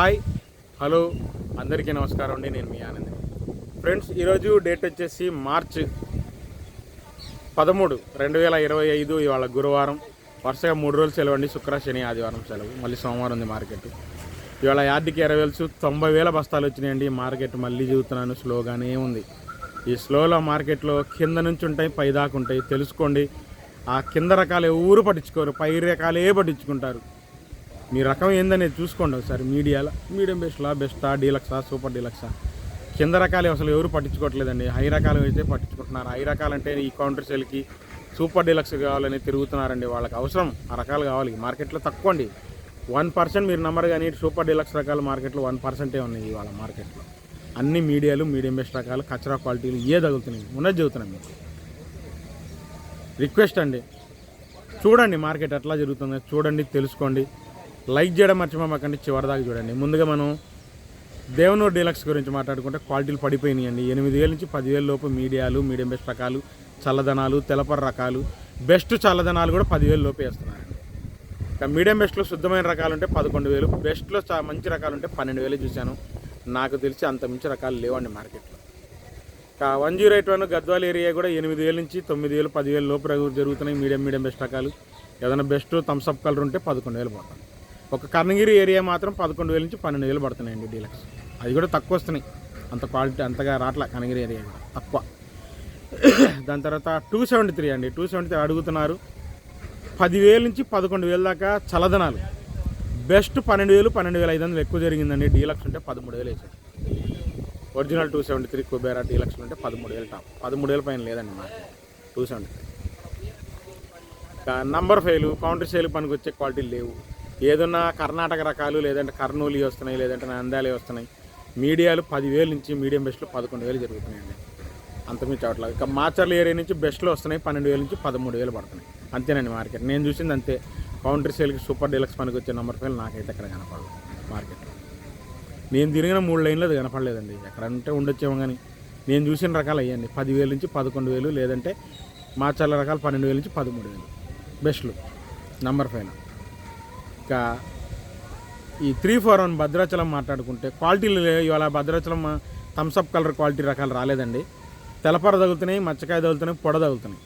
Hi hello అందరికీ నమస్కారం అండి నేను మీ ఆనంద్ ఫ్రెండ్స్ ఈరోజు డేట్ వచ్చేసి మార్చ్ పదమూడు రెండు వేల ఇరవై ఐదు ఇవాళ గురువారం. వరుసగా మూడు రోజులు సెలవు అండి శుక్ర శని ఆదివారం సెలవు. మళ్ళీ సోమవారం ఉంది మార్కెట్. ఇవాళ యార్డ్కి ఇరవై వేలు తొంభై వేల బస్తాలు వచ్చినాయండి మార్కెట్ మళ్ళీ చూస్తున్నాను స్లోగానే ఉంది. ఈ స్లోలో మార్కెట్లో కింద నుంచి ఉంటాయి పై దాకా ఉంటాయి. తెలుసుకోండి ఆ కింద రకాలు ఎవరు పట్టించుకోరు పై రకాలే పట్టించుకుంటారు. మీ రకం ఏందనేది చూసుకోండి ఒకసారి. మీడియాలో మీడియం బెస్ట్లా బెస్టా డీలక్సా సూపర్ డీలక్సా కింద రకాలు అసలు ఎవరు పట్టించుకోవట్లేదండి. హై రకాలు అయితే పట్టించుకుంటున్నారు. హై రకాలంటే ఈ కౌంటర్ సెల్కి సూపర్ డీలక్స్ కావాలని తిరుగుతున్నారండి వాళ్ళకి అవసరం. ఆ రకాలు కావాలి. మార్కెట్లో తక్కువ అండి. వన్ పర్సెంట్ మీరు నెంబర్ కానీ సూపర్ డీలక్స్ రకాలు మార్కెట్లో వన్ పర్సెంటే ఉన్నాయి ఇవాళ మార్కెట్లో. అన్ని మీడియాలు మీడియం బెస్ట్ రకాలు కచరా క్వాలిటీలు ఏ తగులుతున్నాయి? ఉన్నది చదువుతున్నాం మీకు. రిక్వెస్ట్ అండి. చూడండి మార్కెట్ ఎట్లా జరుగుతుందో చూడండి తెలుసుకోండి. లైక్ చేయడం మర్చిపోమాకండి చివరిదాకా చూడండి. ముందుగా మనం దేవనూరు డీలక్స్ గురించి మాట్లాడుకుంటే క్వాలిటీలు పడిపోయినాయండి. ఎనిమిది వేల నుంచి పదివేల లోపు మీడియాలు మీడియం బెస్ట్ రకాలు చల్లదనాలు తెలపర రకాలు బెస్ట్ చల్లదనాలు కూడా పదివేల లోపు వేస్తున్నారండి. ఇంకా మీడియం బెస్ట్లో శుద్ధమైన రకాలు ఉంటే పదకొండు వేలు బెస్ట్లో చా మంచి రకాలు ఉంటే పన్నెండు వేలు చూశాను. నాకు తెలిసి అంత మించి రకాలు లేవండి మార్కెట్లో. ఇంకా one zero eight one Gadwal area కూడా ఎనిమిది వేల నుంచి తొమ్మిది వేలు పదివేలు లోపు జరుగుతున్నాయి మీడియం మీడియం బెస్ట్ రకాలు ఏదైనా బెస్ట్ థమ్స్అప్ కలర్ ఉంటే పదకొండు వేలు పోతాను ఒక కర్ణగిరి ఏరియా మాత్రం పదకొండు వేల నుంచి పన్నెండు వేలు పడుతున్నాయండి డీలక్స్. అది కూడా తక్కువ వస్తున్నాయి. అంత క్వాలిటీ అంతగా రాట్లా కనగిరి ఏరియా కూడా. తక్కువ. దాని తర్వాత టూ సెవెంటీ త్రీ అండి. టూ సెవెంటీ త్రీ అడుగుతున్నారు. పదివేల నుంచి పదకొండు వేల దాకా చల్లదనాలు. బెస్ట్ పన్నెండు వేలు పన్నెండు వేల ఐదు వందలు ఎక్కువ జరిగిందండి. డీలక్స్ ఉంటే పదమూడు వేలు వేసాడు original two seventy three Kubera deluxe ఉంటే పదమూడు వేలు టాప్. పదమూడు వేల పైన లేదండి మాకు టూ సెవెంటీ త్రీ. నంబర్ ఫైలు కౌంటర్ సేల్ పనికి వచ్చే క్వాలిటీ లేవు. ఏదన్నా కర్ణాటక రకాలు లేదంటే కర్నూలు వస్తున్నాయి లేదంటే నంద్యాల వస్తున్నాయి. మీడియాలు పదివేలు నుంచి మీడియం బెస్ట్లు పదకొండు వేలు జరుగుతున్నాయండి అంతమించి అవట్లేదు ఇక మాచర్ల ఏరియా నుంచి బెస్ట్లు వస్తున్నాయి పన్నెండు వేల నుంచి పదమూడు వేలు పడుతున్నాయి. అంతేనండి మార్కెట్. నేను చూసింది అంతే. కౌంటర్ సేల్కి సూపర్ డీలక్స్ పనికి వచ్చే నెంబర్ ఫైల్ నాకైతే అక్కడ కనపడదు మార్కెట్లో నేను తిరిగిన మూడు లైన్లు అది కనపడలేదండి. ఎక్కడంటే ఉండొచ్చేమో కానీ నేను చూసిన రకాలు అయ్యండి. పదివేలు నుంచి పదకొండు వేలు లేదంటే మాచర్ల రకాలు పన్నెండు వేలు నుంచి పదమూడు వేలు బెస్ట్లు నంబర్ ఫైవ్ ఇంకా ఈ త్రీ ఫోర్ వన్ భద్రాచలం మాట్లాడుకుంటే క్వాలిటీలు లేవు. ఇవాళ భద్రాచలం థమ్స్అప్ కలర్ క్వాలిటీ రకాలు రాలేదండి. తెలపర తగులుతున్నాయి మచ్చకాయ తగులుతున్నాయి పొడ తగులుతున్నాయి.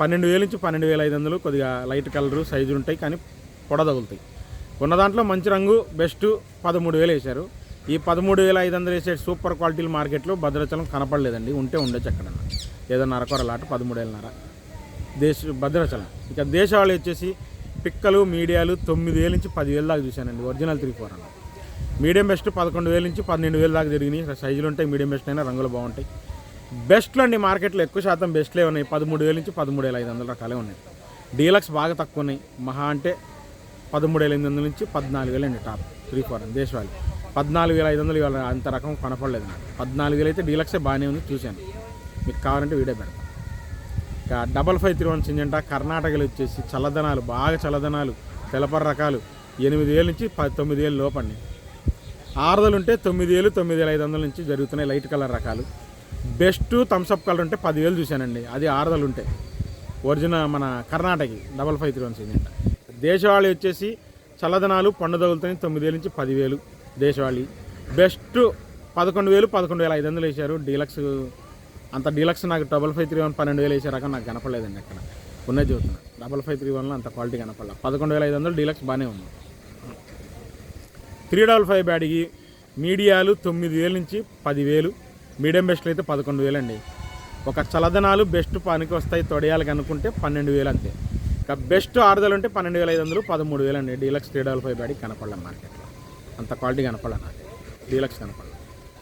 పన్నెండు వేల నుంచి పన్నెండు వేల ఐదు వందలు కొద్దిగా లైట్ కలరు సైజు ఉంటాయి కానీ పొడ తగులుతాయి. ఉన్న దాంట్లో మంచి రంగు బెస్ట్ పదమూడు వేలు వేశారు. ఈ పదమూడు వేల ఐదు వందలు వేసే సూపర్ క్వాలిటీల మార్కెట్లో భద్రాచలం కనపడలేదండి ఉంటే ఉండొచ్చు ఎక్కడన్నా. ఏదో నరకొరలాట పదమూడు వేలన్నర దేశ భద్రాచలం. ఇక దేశవాళి వచ్చేసి పిక్కలు మీడియాలు తొమ్మిది వేల నుంచి పదివేల దాకా చూశానండి. ఒరిజినల్ త్రీ ఫోర్ అని మీడియం బెస్ట్ పదకొండు వేల నుంచి పన్నెండు వేల దాకా జరిగినాయి. సైజులు ఉంటాయి మీడియం బెస్ట్ అయినా రంగులు బాగుంటాయి. బెస్ట్లు అండి మార్కెట్లో ఎక్కువ శాతం బెస్ట్లే ఉన్నాయి. పదమూడు వేల నుంచి పదమూడు వేల ఐదు వందల రకాలే ఉన్నాయి. డీలక్స్ బాగా తక్కువ ఉన్నాయి. మహా అంటే పదమూడు వేల ఎనిమిది వందల నుంచి పద్నాలుగు వేలు అండి టాప్ త్రీ ఫోర్ దేశవాళీ. పద్నాలుగు వేల ఐదు వందలు ఇవాళ అంత రకం కనపడలేదు నాకు పద్నాలుగు వేలు అయితే డీలక్సే బాగానే ఉంది చూశాను. మీకు కావాలంటే వీడియో పెడతాను double five three one Syngenta కర్ణాటకలో వచ్చేసి చల్లదనాలు బాగా చల్లదనాలు తెలపర రకాలు. ఎనిమిది ఏళ్ళ నుంచి ప తొమ్మిది ఏళ్ళు లోపండి ఆరుదలు ఉంటే తొమ్మిది ఏళ్ళు తొమ్మిది వేల ఐదు వందల నుంచి జరుగుతున్నాయి లైట్ కలర్ రకాలు. బెస్ట్ థమ్స్అప్ కలర్ ఉంటే పదివేలు చూశానండి. అది ఆరుదలు ఉంటే. ఒరిజినల్ మన కర్ణాటకకి double five three one Syngenta. దేశవాళీ వచ్చేసి చల్లదనాలు పండు తగులుతాయి తొమ్మిది వేల నుంచి పదివేలు దేశవాళీ. బెస్ట్ పదకొండు వేలు పదకొండు వేల ఐదు వందలు వేశారు. డీలక్స్ అంత డీలక్స్ నాకు డబల్ ఫైవ్ త్రీ వన్ పన్నెండు వేలు వేసే రకం నాకు కనపడలేదండి అక్కడ ఉన్నది చూస్తున్నా. డబల్ ఫైవ్ త్రీ వన్లో అంత క్వాలిటీ కనపడలేదు పదకొండు వేల ఐదు వందలు డీలక్స్ బాగానే ఉంది. త్రీ డబల్ ఫైవ్ బ్యాడ్కి మీడియాలు తొమ్మిది వేలు నుంచి పదివేలు మీడియం బెస్ట్లు అయితే పదకొండు వేలు అండి ఒక చలదనాలు బెస్ట్ పనికి వస్తాయి తొడయాలకు అనుకుంటే పన్నెండు వేలు అంతే. ఇక బెస్ట్ ఆరుదలు ఉంటే పన్నెండు వేల ఐదు వందలు పదమూడు వేలు అండి డీలక్స్ త్రీ డబల్ ఫైవ్ బ్యాడ్కి కనపడలేదు మార్కెట్లో. అంత క్వాలిటీ కనపడలేదు నాకు. డీలక్స్ కనపడలే.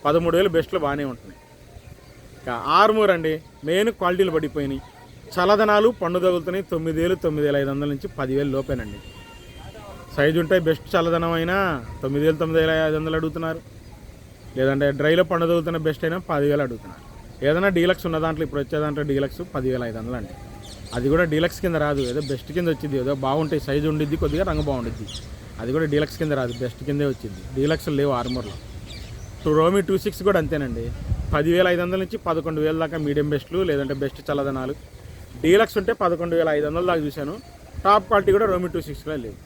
పదమూడు వేలు బెస్ట్లు బాగానే ఉంటున్నాయి. ఆర్మూర్ అండి. మెయిన్ క్వాలిటీలు పడిపోయినాయి. చల్లదనాలు పండు తగులుతున్నాయి. తొమ్మిది వేలు తొమ్మిది వేల ఐదు వందల నుంచి పదివేలు లోపేనండి. సైజు ఉంటాయి బెస్ట్ చల్లదనం అయినా తొమ్మిది వేలు తొమ్మిది వేల ఐదు వందలు అడుగుతున్నారు. లేదంటే డ్రైలో పండు తగులుతున్న బెస్ట్ అయినా పదివేలు అడుగుతున్నారు. ఏదైనా డీలక్స్ ఉన్న దాంట్లో ఇప్పుడు వచ్చే దాంట్లో డీలక్స్ పదివేల ఐదు వందలు అండి. అది కూడా డీలక్స్ కింద రాదు. ఏదో బెస్ట్ కింద వచ్చింది. ఏదో బాగుంటాయి. సైజు ఉండిద్ది కొద్దిగా రంగు బాగుండిద్ది. అది కూడా డీలక్స్ కింద రాదు. బెస్ట్ కిందే వచ్చింది. డీలక్స్ లేవు ఆర్మర్లో. టూ రోమి టూ సిక్స్ కూడా అంతేనండి. పదివేల ఐదు వందల నుంచి పదకొండు వేల దాకా మీడియం బెస్ట్లు లేదంటే బెస్ట్ చల్లదనాలు. డీలక్స్ ఉంటే పదకొండు వేల ఐదు వందల దాకా చూశాను. టాప్ క్వాలిటీ కూడా రోమి టూ సిక్స్లో లేవు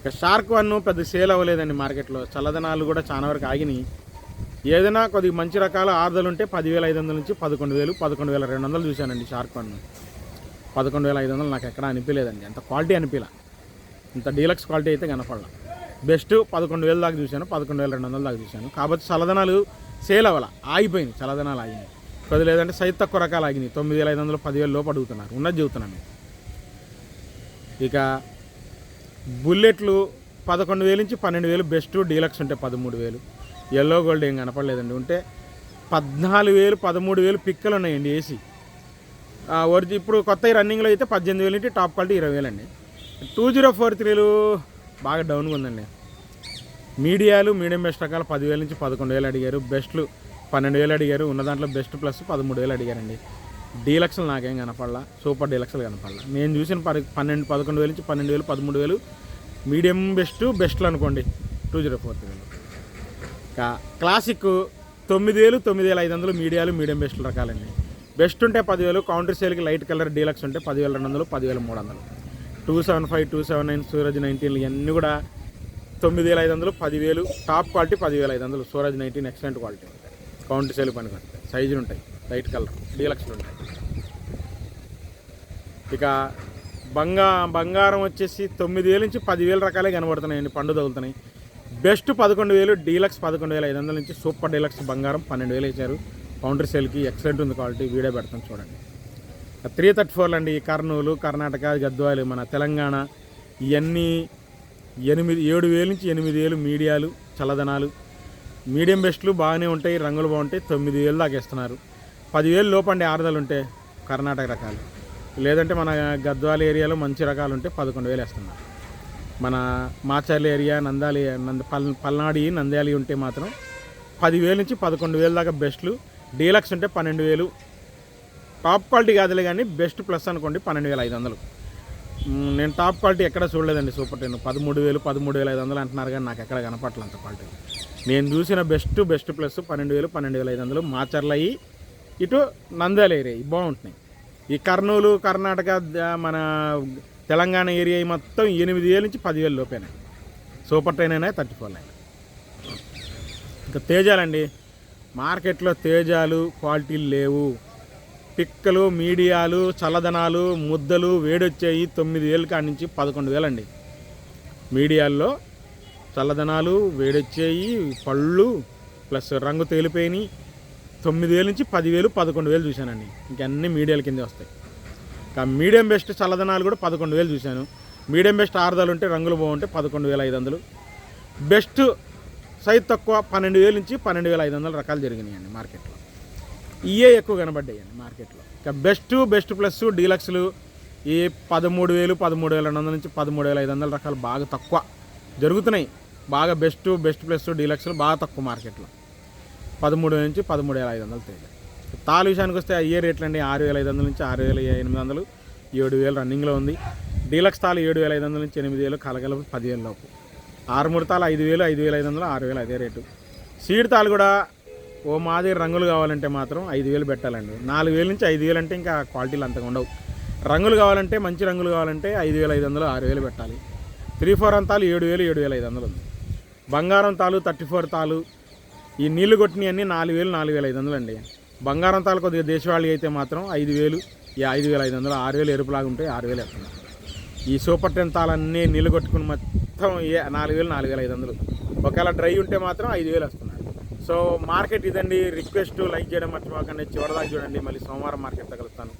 ఇక షార్క్ వన్ పెద్ద సేల్ అవ్వలేదండి మార్కెట్లో. చల్లదనాలు కూడా చాలా వరకు ఆగినాయి. ఏదైనా కొద్దిగా మంచి రకాల ఆర్డర్లు ఉంటే పదివేల ఐదు వందల నుంచి పదకొండు వేలు పదకొండు వేల రెండు వందలు చూశానండి షార్క్ వన్. పదకొండు వేల ఐదు వందలు నాకు ఎక్కడా అనిపించలేదండి. అంత క్వాలిటీ అనిపించలే. ఇంత డీలక్స్ క్వాలిటీ అయితే కనపడలా. బెస్ట్ పదకొండు వేలు దాకా చూశాను పదకొండు వేల రెండు వందల దాకా చూశాను. కాబట్టి చల్లదనాలు సేల్ అవ్వాల? ఆగిపోయింది. చల్లదనాలు ఆగినాయి కొద్ది లేదంటే సైజ్ తక్కువ రకాలు ఆగినాయి. తొమ్మిది వేల ఐదు వందలు పదివేల లోపు అడుగుతున్నారు. ఉన్నది చెబుతున్నాను ఇక బుల్లెట్లు పదకొండు వేలు నుంచి పన్నెండు వేలు బెస్ట్ డీలక్స్ ఉంటే పదమూడు వేలు. ఎల్లో గోల్డ్ ఏం కనపడలేదండి. ఉంటే పద్నాలుగు వేలు పదమూడు వేలు పిక్కలు ఉన్నాయండి ఏసీ. ఒరిజి ఇప్పుడు కొత్త రన్నింగ్లో అయితే పద్దెనిమిది వేలు నుంచి టాప్ క్వాలిటీ ఇరవై వేలు అండి టూ జీరో ఫోర్ త్రీలు బాగా డౌన్గా ఉందండి. మీడియాలు మీడియం బెస్ట్ రకాలు పదివేల నుంచి పదకొండు వేలు అడిగారు. బెస్ట్లు పన్నెండు వేలు అడిగారు. ఉన్న దాంట్లో బెస్ట్ ప్లస్ పదమూడు వేలు అడిగారండి. డీలక్స్లు నాకేం కనపడలా. సూపర్ డీలక్స్లు కనపడలా. నేను చూసిన పది పన్నెండు పదకొండు వేలు నుంచి పన్నెండు వేలు పదమూడు వేలు మీడియం బెస్ట్ బెస్ట్లు అనుకోండి. టూ జీరో ఫోర్ త్రీలు ఇంకా క్లాసిక్ తొమ్మిది వేలు తొమ్మిది వేల ఐదు వందలు మీడియాలు మీడియం బెస్ట్ రకాలండి. బెస్ట్ ఉంటే పదివేలు కౌంటర్ సేల్కి లైట్ కలర్ డీలక్స్ ఉంటే పదివేల రెండు వందలు పదివేల మూడు వందలు. Two seven five two seven nine Suraj నైన్టీన్లు ఇవన్నీ కూడా తొమ్మిది వేల ఐదు వందలు పదివేలు టాప్ క్వాలిటీ పదివేల ఐదు వందలు సూరజ్ నైన్టీన్ ఎక్సలెంట్ క్వాలిటీ. ఉంటాయి కౌంటర్ సేల్ పని కొడతాయి సైజులు ఉంటాయి. లైట్ కలర్ డీలక్స్లు ఉంటాయి. ఇక బంగా బంగారం వచ్చేసి తొమ్మిది వేల నుంచి పదివేల రకాలే కనబడుతున్నాయండి. పండు తగులుతున్నాయి. బెస్ట్ పదకొండు వేలు డీలక్స్ పదకొండు వేల ఐదు వందల నుంచి సూపర్ డీలక్స్ బంగారం పన్నెండు వేలు ఇచ్చారు. కౌంటర్ సేల్కి ఎక్సలెంట్ ఉంది క్వాలిటీ. వీడియో పెడతాం చూడండి. త్రీ థర్టీ ఫోర్లు అండి. కర్నూలు కర్ణాటక గద్వాలు మన తెలంగాణ ఇవన్నీ ఎనిమిది ఏడు వేలు నుంచి ఎనిమిది వేలు మీడియాలు చల్లదనాలు. మీడియం బెస్ట్లు బాగానే ఉంటాయి రంగులు బాగుంటాయి తొమ్మిది వేలు దాకా ఇస్తున్నారు. పదివేలు లోపండి ఆరుదలు ఉంటే కర్ణాటక రకాలు. లేదంటే మన గద్వాల ఏరియాలో మంచి రకాలు ఉంటే పదకొండు వేలు వేస్తున్నారు. మన మాచర్ల ఏరియా నందాలి నంద పల్ పల్నాడి నంద్యాలి ఉంటే మాత్రం పదివేలు నుంచి పదకొండు వేలు దాకా బెస్ట్లు. డీలక్స్ ఉంటే పన్నెండు వేలు. టాప్ క్వాలిటీ కాదులే కానీ బెస్ట్ ప్లస్ అనుకోండి పన్నెండు వేల ఐదు వందలు. నేను టాప్ క్వాలిటీ ఎక్కడ చూడలేదండి సూపర్ టెన్. పదమూడు వేలు పదమూడు వేల ఐదు వందలు అంటున్నారు కానీ నాకు ఎక్కడ కనపట్ల అంత క్వాలిటీ. నేను చూసిన బెస్ట్ బెస్ట్ ప్లస్ పన్నెండు వేలు పన్నెండు వేల ఐదు వందలు మాచర్లయ్యి ఇటు నంద్యాల ఏరియా ఇవి బాగుంటున్నాయి. ఈ కర్నూలు కర్ణాటక మన తెలంగాణ ఏరియా మొత్తం ఎనిమిది వేల నుంచి పదివేల లోపేనే. సూపర్ టెన్ అయినా థర్టీ ఫోర్ అయినా. ఇంకా తేజాలండి. మార్కెట్లో తేజాలు క్వాలిటీలు లేవు. పిక్కలు మీడియాలు చల్లదనాలు ముద్దలు వేడొచ్చాయి తొమ్మిది వేలు కాడి నుంచి పదకొండు వేలండి. మీడియాల్లో చల్లదనాలు వేడొచ్చాయి పళ్ళు ప్లస్ రంగు తేలిపోయినాయి. తొమ్మిది వేల నుంచి పదివేలు పదకొండు వేలు చూశానండి. ఇంకన్నీ మీడియాల కింద వస్తాయి. ఇంకా మీడియం బెస్ట్ చల్లదనాలు కూడా పదకొండు వేలు చూశాను. మీడియం బెస్ట్ ఆరుదలు ఉంటే రంగులు బాగుంటే పదకొండు వేల ఐదు వందలు. బెస్ట్ సైజ్ తక్కువ పన్నెండు వేలు నుంచి పన్నెండు వేల ఐదు వందల రకాలు జరిగినాయండి మార్కెట్లో. ఇవే ఎక్కువ కనబడ్డాయండి మార్కెట్లో. ఇక బెస్ట్ బెస్ట్ ప్లస్ డీలక్స్లు ఈ పదమూడు వేలు పదమూడు వేల రెండు వందల నుంచి పదమూడు వేల ఐదు వందల రకాలు బాగా తక్కువ జరుగుతున్నాయి. బాగా బెస్ట్ బెస్ట్ ప్లస్ డీలక్స్లు బాగా తక్కువ మార్కెట్లో. పదమూడు వేల నుంచి పదమూడు వేల ఐదు వందలు తేలి తాలు విషయానికి వస్తే అయ్యే రేట్లు అండి ఆరు వేల ఐదు వందల నుంచి ఆరు వేల ఎనిమిది వందలు ఏడు వేలు రన్నింగ్లో ఉంది. డీలక్స్ తాలు ఏడు వేల ఐదు వందల నుంచి ఎనిమిది వేలు కలగలపు పదివేల లోపు. ఆరు మూడు తాలు ఐదు వేలు ఐదు వేల ఐదు వందలు ఆరు వేలు అదే రేటు. సీడ్ తాలు కూడా ఓ మాదిరి రంగులు కావాలంటే మాత్రం ఐదు వేలు పెట్టాలండి. నాలుగు వేల నుంచి ఐదు వేలు అంటే ఇంకా క్వాలిటీలు అంతగా ఉండవు. రంగులు కావాలంటే మంచి రంగులు కావాలంటే ఐదు వేల ఐదు వందలు ఆరు వేలు పెట్టాలి. త్రీ ఫోర్ అంతాలు ఏడు వేలు ఏడు వేల ఐదు వందలు ఉంది. బంగారం తాలు థర్టీ ఫోర్ తాలు ఈ నీళ్ళు కొట్టినవి అన్నీ నాలుగు వేలు నాలుగు వేల ఐదు వందలు అండి బంగారం తాలు కొద్దిగా దేశవాళీ అయితే మాత్రం ఐదు వేలు ఈ ఐదు వేల ఐదు వందలు ఆరు వేలు ఎరుపులాగా ఉంటే ఆరు వేలు వేస్తున్నారు ఈ సూపర్ టెన్ తాలన్నీ నీళ్ళు కొట్టుకుని మొత్తం ఏ నాలుగు వేలు నాలుగు వేల ఐదు వందలు. ఒకవేళ డ్రై ఉంటే మాత్రం ఐదు వేలు వస్తున్నాయి సో మార్కెట్ ఇదండి రిక్వెస్ట్ లైక్ చేయడం మర్చిపోకండి. చివరిదాకా చూడండి మళ్ళీ సోమవారం మార్కెట్ కలుస్తాను